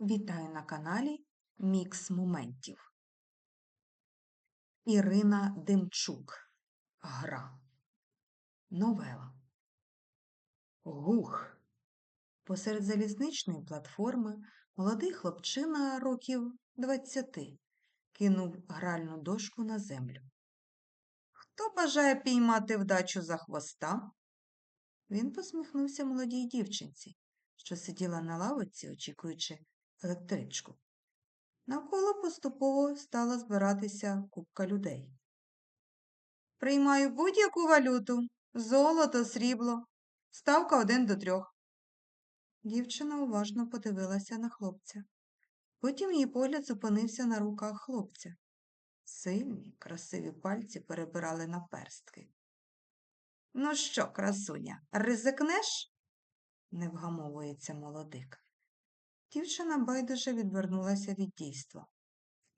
Вітаю на каналі Мікс Моментів. Ірина Демчук. Гра. Новела. Гух. Посеред залізничної платформи молодий хлопчина років двадцяти кинув гральну дошку на землю. Хто бажає піймати вдачу за хвоста? Він посміхнувся молодій дівчинці, що сиділа на лавиці, очікуючи електричку. Навколо поступово стала збиратися купка людей. Приймаю будь-яку валюту золото, срібло, ставка один до трьох. Дівчина уважно подивилася на хлопця. Потім її погляд зупинився на руках хлопця. Сильні, красиві пальці перебирали на перстки. Ну що, красуня, ризикнеш? не вгамовується молодик. Дівчина байдуже відвернулася від дійства.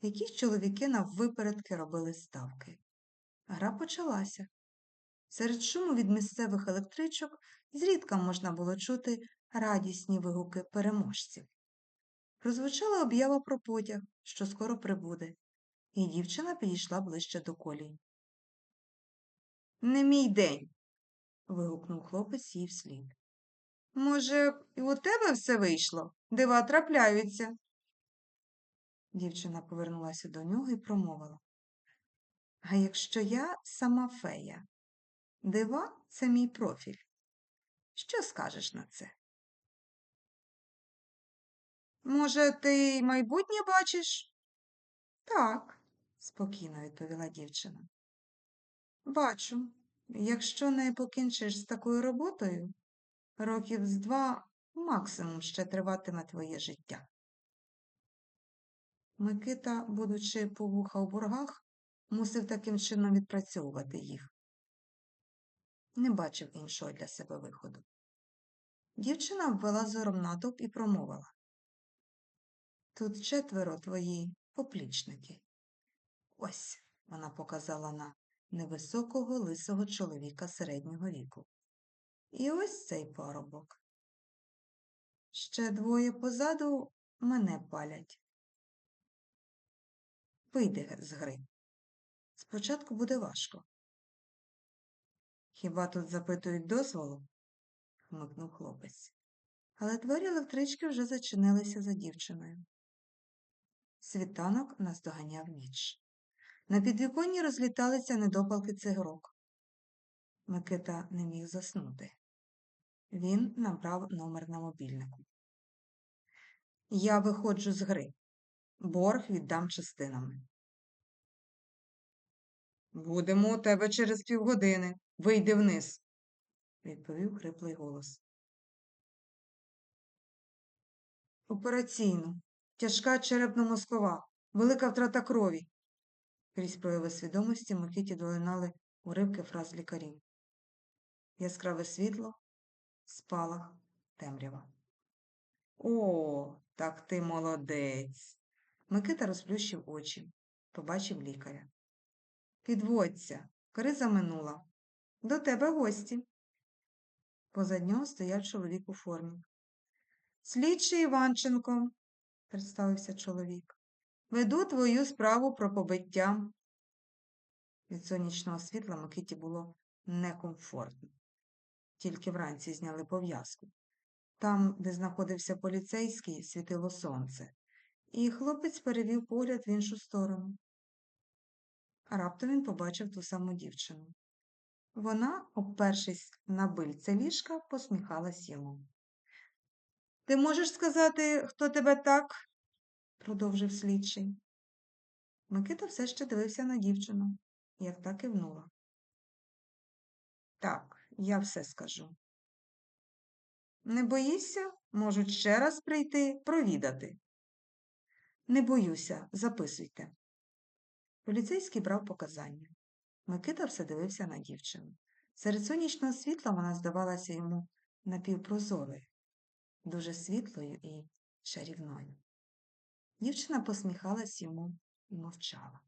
Якісь чоловіки наввипередки робили ставки. Гра почалася. Серед шуму від місцевих електричок зрідка можна було чути радісні вигуки переможців. Прозвучала об'ява про потяг, що скоро прибуде, і дівчина підійшла ближче до колії. Не мій день. вигукнув хлопець їй вслід. Може, і у тебе все вийшло? Дива трапляються. Дівчина повернулася до нього і промовила. А якщо я сама фея, дива це мій профіль. Що скажеш на це? Може, ти майбутнє бачиш? Так, спокійно відповіла дівчина. Бачу, якщо не покінчиш з такою роботою, років з два максимум ще триватиме твоє життя. Микита, будучи по вуха у боргах, мусив таким чином відпрацьовувати їх. Не бачив іншого для себе виходу. Дівчина ввела зором натовп і промовила. Тут четверо твої поплічники. Ось, вона показала на невисокого лисого чоловіка середнього віку. І ось цей парубок. Ще двоє позаду мене палять. Вийди з гри. Спочатку буде важко. Хіба тут запитують дозволу? хмикнув хлопець. Але двері електрички вже зачинилися за дівчиною. Світанок наздоганяв ніч. На підвіконні розліталися недопалки цигарок. Микита не міг заснути. Він набрав номер на мобільнику. Я виходжу з гри. Борг віддам частинами. Будемо у тебе через півгодини. Вийди вниз, відповів хриплий голос. Операційно. Тяжка черепно-мозкова, велика втрата крові. Крізь прояви свідомості Микиті долинали уривки фраз лікарів. Яскраве світло, спалах, темрява. О, так ти молодець. Микита розплющив очі, побачив лікаря. Підводься, криза минула. До тебе гості. Позад нього стояв чоловік у формі. Слідчий Іванченко, представився чоловік, веду твою справу про побиття. Від сонячного світла Микиті було некомфортно. Тільки вранці зняли пов'язку. Там, де знаходився поліцейський, світило сонце, і хлопець перевів погляд в іншу сторону. Раптом він побачив ту саму дівчину. Вона, опершись на бильце ліжка, посміхалась йому. Ти можеш сказати, хто тебе так? продовжив слідчий. Микита все ще дивився на дівчину, як та кивнула. Так, я все скажу. Не боїшся? Можуть ще раз прийти провідати. Не боюся, записуйте. Поліцейський брав показання. Микита все дивився на дівчину. Серед сонячного світла вона здавалася йому напівпрозорою, дуже світлою і чарівною. Дівчина посміхалась йому і мовчала.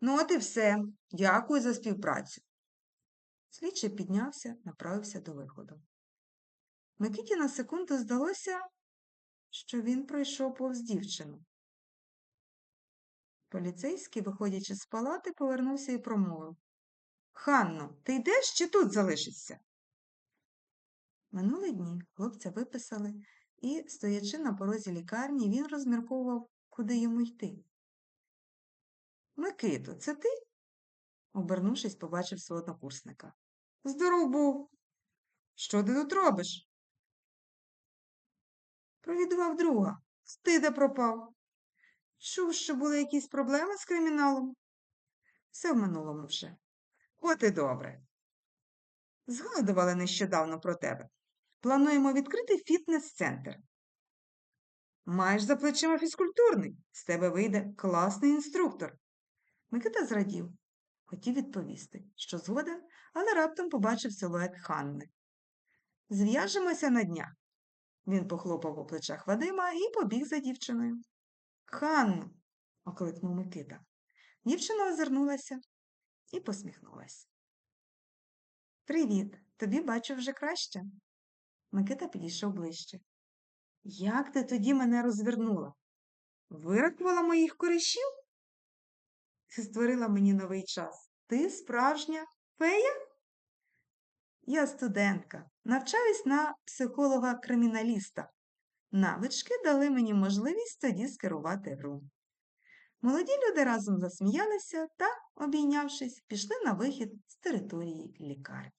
Ну, от і все. Дякую за співпрацю. Слідчий піднявся, направився до виходу. Микиті на секунду здалося, що він пройшов повз дівчину. Поліцейський, виходячи з палати, повернувся і промовив Ханно, ти йдеш чи тут залишишся? Минули дні хлопця виписали, і, стоячи на порозі лікарні, він розмірковував, куди йому йти. Микито, це ти? Обернувшись, побачив свого однокурсника. Здоров був. Що ти тут робиш? Провідував друга. Ти де пропав? Чув, що були якісь проблеми з криміналом? Все в минулому вже. От і добре. Згадували нещодавно про тебе. Плануємо відкрити фітнес-центр. Маєш за плечима фізкультурний. З тебе вийде класний інструктор. Микита зрадів. Хотів відповісти, що згоден, але раптом побачив силует Ханни. Зв'яжемося на днях. Він похлопав по плечах Вадима і побіг за дівчиною. Ханну, окликнув Микита. Дівчина озирнулася і посміхнулася. Привіт, тобі бачу вже краще. Микита підійшов ближче. Як ти тоді мене розвернула? Вирахувала моїх коришів? Ти створила мені новий час. Ти справжня фея? Я студентка, навчаюсь на психолога-криміналіста. Навички дали мені можливість тоді скерувати гру. Молоді люди разом засміялися та, обійнявшись, пішли на вихід з території лікарні.